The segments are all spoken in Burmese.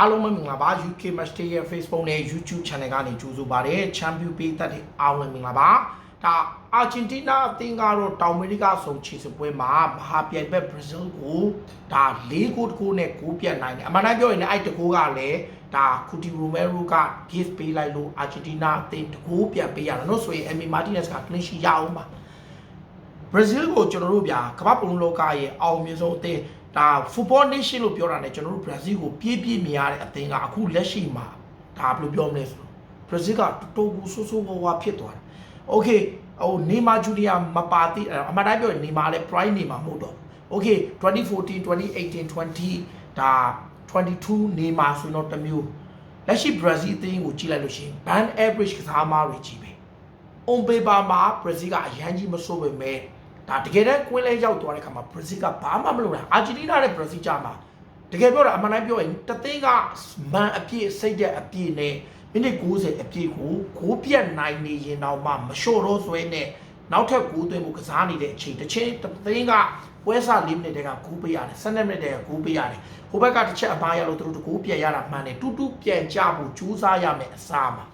အားလုံးပဲမင်္ဂလာပါ UK Match Day ရဲ့ Facebook နဲ့ YouTube Channel ကနေကြိုဆိုပါရစေ Champion ပေးသက်တဲ့အားလုံးမင်္ဂလာပါဒါအာဂျင်တီးနားအသင်းကတော့တောင်အမေရိကဆုံးချီစပွဲမှာမဟာပြိုင်ဘက်ဘရာဇီးကိုဒါ၄ဂိုးတကူနဲ့ဂိုးပြတ်နိုင်တယ်အမှန်တမ်းပြောရင်လည်းအဲ့တကူကလည်းဒါကူတီရိုမဲရိုက gift ပေးလိုက်လို့အာဂျင်တီးနားအသင်းတကူပြန်ပေးရတယ်နော်ဆိုရင် Emi Martinez က clean sheet ရအောင်ပါဘရာဇီးကိုကျွန်တော်တို့ဗျာကမ္ဘာပုံလောကရဲ့အောင်မြင်ဆုံးအသင်း ဒါ football nation လို့ပြောတာ ਨੇ ကျွန်တော်တို့ဘရာဇီးကိုပြေးပြေးမြင်ရတဲ့အသင်းကအခုလက်ရှိမှာဒါဘယ်လိုပြောမလဲဆိုတော့ဘရာဇီးကတော်တော်ကိုဆိုးဆိုးဝါးဝါဖြစ်သွားတယ်။ Okay ဟိုနေမာဂျူနီယာမပါတိအမှန်တိုင်းပြောရင်နေမာလည်း prime နေမှာမဟုတ်တော့ဘူး။ Okay 2014 2018 20ဒါ22နေမာဆိုတော့တစ်မျိုးလက်ရှိဘရာဇီးအသင်းကိုကြည့်လိုက်လို့ရှိရင် ban average ကစားမားတွေကြီးပဲ။ on paper မှာဘရာဇီးကအရန်ကြီးမဆိုးပေမဲ့ ဒါတကယ်တမ်းကွင်းလဲရောက်သွားတဲ့ခါမှာဘရာဇီးကဘာမှမလုပ်နိုင်အာဂျင်တီးနားနဲ့ဘရာဇီးကြားမှာတကယ်ပြောတာအမှန်တိုင်းပြောရင်တသိန်းကမန်အပြည့်စိတ်တဲ့အပြည့်နဲ့မိနစ်90အပြည့်ကိုကိုပြတ်နိုင်နေရင်တော့မှမလျှော့တော့ဆွဲနဲ့နောက်ထပ်ကိုသွင်းဖို့ကစားနေတဲ့အချိန်တစ်ချိန်တသိန်းကပွဲစား၄မိနစ်တည်းကဂိုးပေးရတယ်12မိနစ်တည်းကဂိုးပေးရတယ်ဟိုဘက်ကတစ်ချက်အမားရလို့သူတို့ဂိုးပြန်ရတာမှန်တယ်တူတူပြန်ကြဖို့ကြိုးစားရမယ်အစားမှာ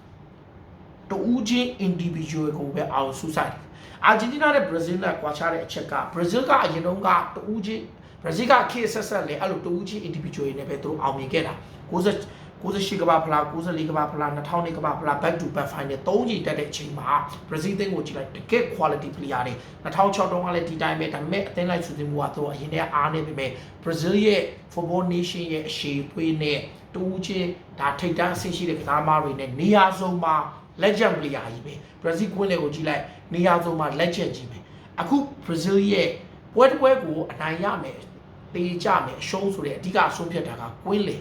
တူဦးချင်း individual ကိုပဲအောင်ဆူဆိုင် အာဂျင်တီးနားနဲ့ဘရာဇီးနဲ့ကွာခြားတဲ့အချက်ကဘရာဇီးကအရင်တုန်းကတူဦးချင်းဘရာဇီးကခေတ်ဆက်ဆက်လေအဲ့လိုတူဦးချင်း individual နဲ့ပဲသူတို့အောင်မြင်ခဲ့တာ90 98ကမ္ဘာဖလား94ကမ္ဘာဖလား2000ကမ္ဘာဖလား back to back final ၃ချိန်တက်တဲ့အချိန်မှာဘရာဇီးအသင်းကိုကြည့်လိုက်တကယ် quality player တွေ2006တုန်းကလည်းဒီတိုင်းပဲဒါပေမဲ့အသင်းလိုက်စုစည်းမှုကတော့အရင်တည်းအားနေပေမဲ့ဘရာဇီးရဲ့ football nation ရဲ့အရှိသွေးနဲ့တူဦးချင်းဒါထိပ်တန်းအဆင့်ရှိတဲ့ကစားသမားတွေနဲ့နေရာစုံမှာ legend player ကြီးပဲဘရာဇီးကွင်းလေကိုကြည့်လိုက်နေရာစုံမှာ legend ကြီးပဲအခုဘရာဇီးရဲ့ပွဲတစ်ပွဲကိုအနိုင်ရမယ်တေးကြမယ်အရှုံးဆိုတဲ့အဓိကအဆုံးဖြတ်တာကကွင်းလေ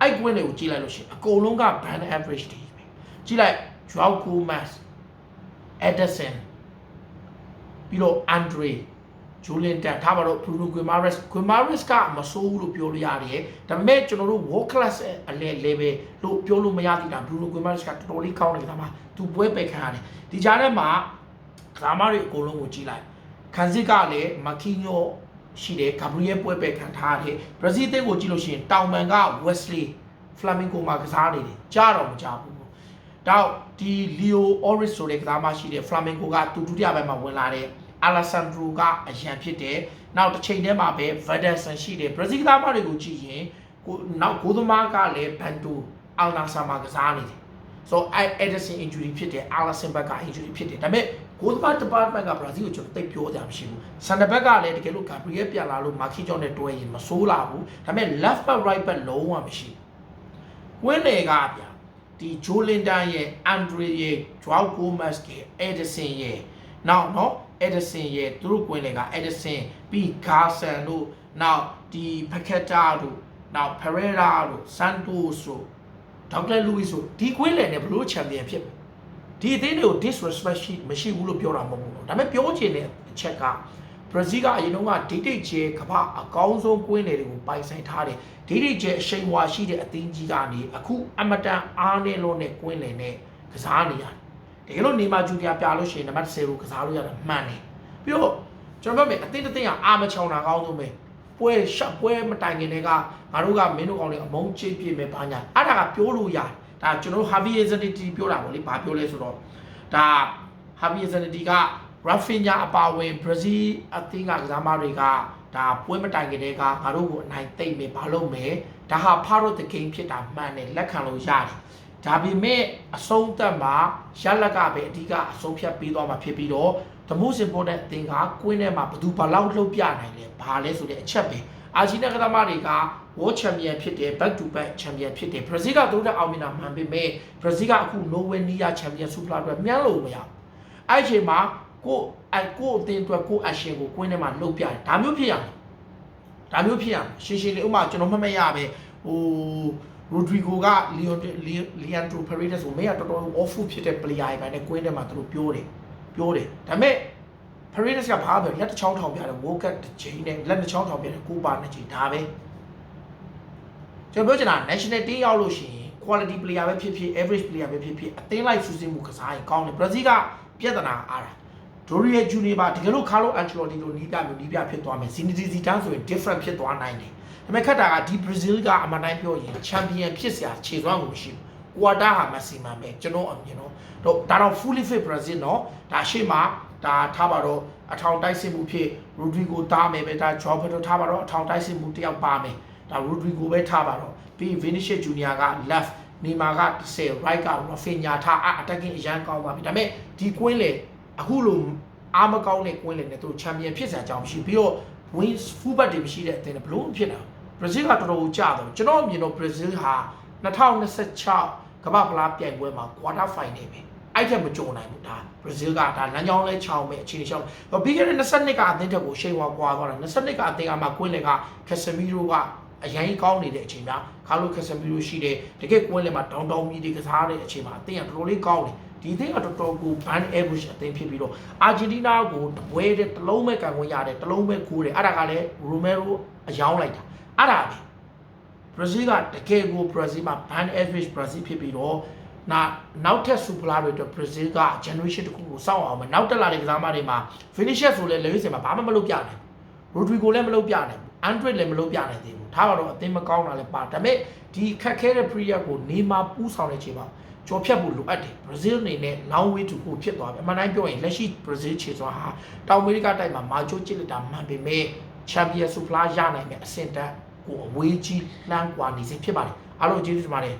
အဲ့ကွင်းလေကိုကြည့်လိုက်လို့ရှိရင်အကုန်လုံးက band average တွေပဲကြည့်လိုက် Joao Gomez Edison ပြီးတော့ Andre ဂျူလင်တန်ထားပါတော့ Bruno Guimaraes Guimaraes ကမဆိုးဘူးလို့ပြောလို့ရတယ်ဒါပေမဲ့ကျွန်တော်တို့ world class အလဲ level လို့ပြောလို့မရသေးတာ Bruno Guimaraes ကတော်တော်လေးကောင်းနေတာမှာသူပွဲပယ်ခံရတယ်ဒီကြားထဲမှာကစားမတွေအကုန်လုံးကိုကြည့်လိုက်ခန်းစစ်ကလည်းမကီညိုရှိတယ်ဂါဘရီယယ်ပွဲပယ်ခံထားရတယ်ဘရာဇီးအသင်းကိုကြည့်လို့ရှိရင်တောင်မန်က Wesley Flamengo မှာကစားနေတယ်ကြားတော့မကြားဘူးတော့ဒီ Leo Oris ဆိုတဲ့ကစားမရှိတဲ့ Flamengo ကသူဒုတိယပိုင်းမှာဝင်လာတဲ့ Alessandro ကအရန်ဖြစ်တယ်။နောက်တစ်ချိန်တည်းမှာပဲ Vaderson ရှိတယ်။ဘရာဇီးကသားမတွေကိုကြည့်ရင်ကိုနောက်ဂိုးသမားကလည်း Banto Al-Nassr မှာကစားနေတယ်။ so Edison injury ဖြစ်တယ် Alisson ဘက်က injury ဖြစ်တယ်။ဒါပေမဲ့ဂိုးသမား department ကဘရာဇီးကိုကျွန်တော်သိပ်ပြောကြမရှိဘူး။ center back ကလည်းတကယ်လို့ Gabriel ပြန်လာလို့ Marquinhos နဲ့တွဲရင်မဆိုးလာဘူး။ဒါပေမဲ့ left back right back လုံးဝမရှိဘူး။ဝင်းလေကဗျာဒီဂျိုလင်တန်ရဲ့အန်ဒရီရဲ့ဂျွာဂိုမတ်ရဲ့အက်ဒဆင်ရဲ့နောက်နော် အက်ဒဆင်ရဲ့သူတို့ကွင်းလေကအက်ဒဆင်ပြီးဂါဆန်တို့နောက်ဒီဖကက်တာတို့နောက်ဖရဲရာတို့ဆန်တိုစ်တို့ဒေါက်တာလူဝီဆိုဒီကွင်းလေနဲ့ဘလို့ချန်ပီယံဖြစ်ဒီအသင်းတွေကို disrespect ရှိမရှိဘူးလို့ပြောတာမဟုတ်ဘူးဒါပေမဲ့ပြောချင်တဲ့အချက်ကဘရာဇီးကအရင်တုန်းကဒိတ်ဒိတ်ကျဲကမ္ဘာအကောင်းဆုံးကွင်းလေတွေကိုပိုင်ဆိုင်ထားတယ်ဒိတ်ဒိတ်ကျဲအရှိန်ဝါရှိတဲ့အသင်းကြီးကနေအခုအမတန်အားနေလို့နဲ့ကွင်းလေနဲ့ကစားနေရတယ် တကယ်လို့နေမာဂျူနီယာပြလို့ရှိရင်နံပါတ်10ကိုကစားလို့ရတာမှန်တယ်ပြီးတော့ကျွန်တော်ပြောမယ်အသင်းတစ်သင်းကအာမချောင်တာကောင်းဆုံးပဲပွဲရှက်ပွဲမတိုင်ခင်တည်းကငါတို့ကမင်းတို့ကောင်တွေအမုန်းချစ်ပြည့်မယ်ဘာညာအဲ့ဒါကပြောလို့ရတယ်ဒါကျွန်တော် Harvey Zedity ပြောတာပေါ့လေဘာပြောလဲဆိုတော့ဒါ Harvey Zedity က Rafinha အပါဝင် Brazil အသင်းကကစားမတွေကဒါပွဲမတိုင်ခင်တည်းကငါတို့ကိုအနိုင်သိမ့်မယ်ဘာလို့မယ်ဒါဟာ part of the game ဖြစ်တာမှန်တယ်လက်ခံလို့ရတယ် ဒါပေမဲ့အဆုံးသက်မှာရလက်ကပဲအဓိကအဆုံးဖြတ်ပေးသွားမှာဖြစ်ပြီးတော့ the most important အသင်းကကွင်းထဲမှာဘယ်သူဘလောက်လှုပ်ပြနိုင်လဲဘာလဲဆိုတဲ့အချက်ပဲအာဂျီနာကသမားတွေက World Champion ဖြစ်တယ် back to back Champion ဖြစ်တယ် Brazil ကသူတို့အောင်မြင်တာမှန်ပေမဲ့ Brazil ကအခု nowhere near Champion Super အတွက်မြန်လို့မရဘူးအဲ့ဒီအချိန်မှာကိုအကိုအသင်းအတွက်ကိုအရှင်ကိုကွင်းထဲမှာလှုပ်ပြတယ်ဒါမျိုးဖြစ်ရမယ်ဒါမျိုးဖြစ်ရမယ်ရှင်းရှင်းလေးဥပမာကျွန်တော်မှတ်မရပဲဟို Rodrigo က Leon Leandro Paredes ကိုမေးရတော်တော် awful ဖြစ်တဲ့ player တွေနဲ့ကွင်းထဲမှာသူတို့ပြောတယ်ပြောတယ်ဒါပေမဲ့ Paredes ကဘာပဲလက်တစ်ချောင်းထောင်ပြတယ် World Cup တစ်ချိန်နဲ့လက်တစ်ချောင်းထောင်ပြတယ်ကိုပါနှစ်ချိန်ဒါပဲကျွန်တော်ပြောချင်တာ national team ရောက်လို့ရှိရင် quality player ပဲဖြစ်ဖြစ် average player ပဲဖြစ်ဖြစ်အသင်းလိုက်စူးစင်းမှုကစားရင်ကောင်းတယ် Brazil ကပြဿနာအားတာဒိုရီယဂျူနီပါတကယ်လို့ကာလိုအန်ချလော်တီလိုနီးပြမျိုးနီးပြဖြစ်သွားမယ်ဇီနီဒီဇီတန်ဆိုရင် different ဖြစ်သွားနိုင်တယ် ပေမဲ့ခက်တာကဒီ Brazil ကအမှန်တိုင်းပြောရင်ချန်ပီယံဖြစ်စရာခြေစွမ်းကိုမရှိဘူးကွာတာဟာ maximum ပဲကျွန်တော်အမြင်တော့တော့ဒါတော့ fully fit Brazil เนาะဒါရှေ့မှာဒါထားပါတော့အထောင်တိုက်စစ်မှုဖြစ် Rodrigo တားမယ်ပဲဒါ Joao Pedro ထားပါတော့အထောင်တိုက်စစ်မှုတယောက်ပါမယ်ဒါ Rodrigo ပဲထားပါတော့ပြီး Vinicius Junior က left နေမာက10 right က Rafinha ထားအ attacking အရန်ကောင်းပါပြီဒါပေမဲ့ဒီကွင်းလေအခုလိုအားမကောင်းတဲ့ကွင်းလေနဲ့သူတို့ champion ဖြစ်စရာအကြောင်းမရှိပြီးတော့ win fullback တွေမရှိတဲ့အသင်းနဲ့ဘလို့ဖြစ်တာ Brazil ကတော်တော်ကြာတော့ကျွန်တော်အမြင်တော့ Brazil ဟာ2026ကမ္ဘာဖလားပြိုင်ပွဲမှာ quarter final ပဲအဲ့ထက်မကြုံနိုင်ဘူးဒါ Brazil ကဒါလမ်းကြောင်းလဲချောင်းပဲအခြေအနေချောင်းတော့ပြီးခဲ့တဲ့22ကအသင်းတက်ကိုရှိန်ဝါကွာသွားတာ22ကအသင်းကမှကွင်းလေက Casemiro ကအရင်ကောင်းနေတဲ့အချိန်မှာခါလို Casemiro ရှိတယ်တကယ်ကွင်းလေမှာဒေါင်တောင်မြည်တွေကစားတဲ့အချိန်မှာအသင်းကတော်တော်လေးကောင်းတယ်ဒီအသင်းကတော်တော်ကို ban average အသင်းဖြစ်ပြီးတော့အာဂျင်တီးနားကိုတပွဲတဲ့တစ်လုံးမဲ့ကန်ဝင်ရတယ်တစ်လုံးမဲ့ကိုးတယ်အဲ့ဒါကလည်း Romero အယောင်းလိုက်တာ အဲ့ဒါပဲ Brazil ကတကယ်ကို Brazil မှာ ban average Brazil ဖြစ်ပြီးတော့နာနောက်ထပ် super တွေအတွက် Brazil က generation တစ်ခုကိုစောင့်အောင်မယ်နောက်တက်လာတဲ့ကစားမတွေမှာ Vinicius ဆိုလဲလေရွေးစင်မှာဘာမှမလုပ်ပြနိုင်ဘူး Rodrigo လည်းမလုပ်ပြနိုင်ဘူး Android လည်းမလုပ်ပြနိုင်သေးဘူးဒါကတော့အသင်းမကောင်းတာလည်းပါဒါပေမဲ့ဒီခက်ခဲတဲ့ period ကိုနေမှာပူးဆောင်တဲ့ချိန်မှာကြော်ဖြတ်ဖို့လိုအပ်တယ် Brazil အနေနဲ့ long way to go ဖြစ်သွားပြီအမှန်တိုင်းပြောရင်လက်ရှိ Brazil ခြေစွမ်းဟာတောင်အမေရိကတိုက်မှာမာချိုးကျစ်လက်တာမှန်ပေမဲ့ Champions Super ရနိုင်တဲ့အဆင့်တန်း ကိုအဝေးကြီးလှမ်းကွာနေစေဖြစ်ပါတယ်အားလုံးကျေးဇူးတင်ပါတယ်